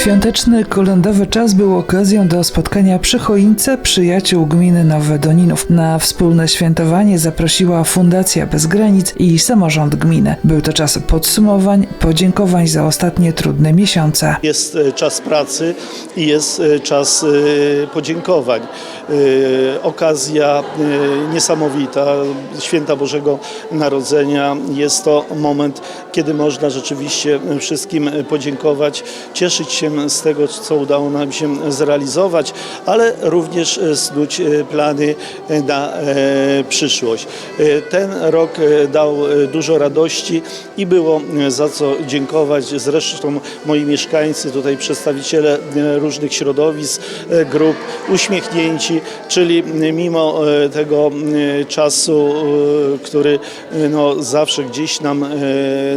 Świąteczny kolędowy czas był okazją do spotkania przy choince przyjaciół gminy Nowe Doninów. Na wspólne świętowanie zaprosiła Fundacja Bez Granic i samorząd gminy. Był to czas podsumowań, podziękowań za ostatnie trudne miesiące. Jest e, czas pracy i jest e, czas e, podziękowań. E, Okazja e, niesamowita, święta Bożego Narodzenia. Jest to moment, kiedy można rzeczywiście wszystkim podziękować, cieszyć się z tego, co udało nam się zrealizować, ale również snuć e, plany na przyszłość. Ten rok dał dużo radości i było za co dziękować. Zresztą moi mieszkańcy, tutaj przedstawiciele różnych środowisk, grup, uśmiechnięci, czyli mimo e, tego e, czasu, e, który no, zawsze gdzieś nam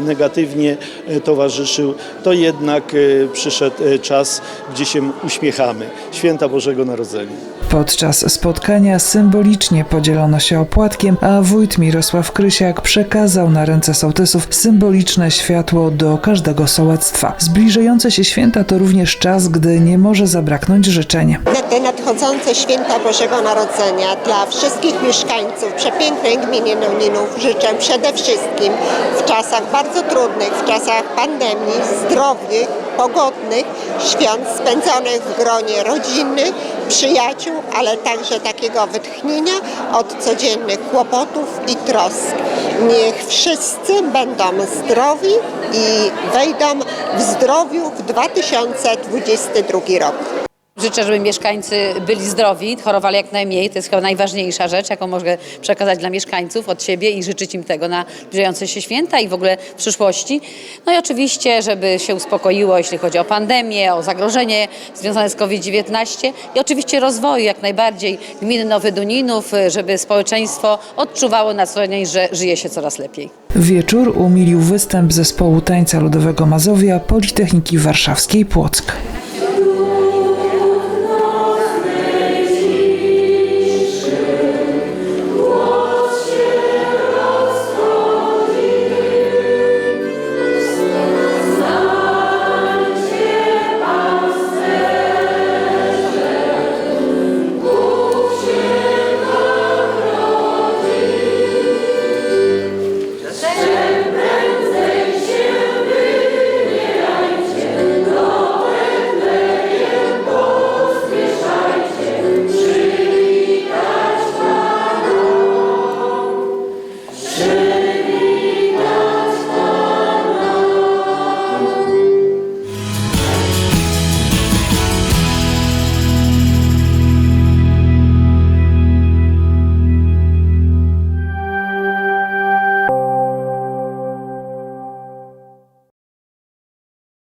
negatywnie towarzyszył, to jednak przyszedł czas, gdzie się uśmiechamy. Święta Bożego Narodzenia. Podczas spotkania symbolicznie podzielono się opłatkiem, a wójt Mirosław Krysiak przekazał na ręce sołtysów symboliczne światło do każdego sołectwa. Zbliżające się święta to również czas, gdy nie może zabraknąć życzeń. Na te nadchodzące święta Bożego Narodzenia dla wszystkich mieszkańców przepięknej gminy Noninów życzę przede wszystkim w czasach bardzo trudnych, w czasach pandemii, zdrowych, pogodnych świąt spędzonych w gronie rodziny, przyjaciół, ale także takiego wytchnienia od codziennych kłopotów i trosk. Niech wszyscy będą zdrowi i wejdą w zdrowiu w 2022 rok. Życzę, żeby mieszkańcy byli zdrowi, chorowali jak najmniej. To jest chyba najważniejsza rzecz, jaką mogę przekazać dla mieszkańców od siebie i życzyć im tego na zbliżające się święta i w ogóle w przyszłości. No i oczywiście, żeby się uspokoiło, jeśli chodzi o pandemię, o zagrożenie związane z COVID-19 i oczywiście rozwoju jak najbardziej gminy Nowy Duninów, żeby społeczeństwo odczuwało na co dzień, że żyje się coraz lepiej. Wieczór umilił występ zespołu tańca ludowego Mazowia Politechniki Warszawskiej Płock. 是。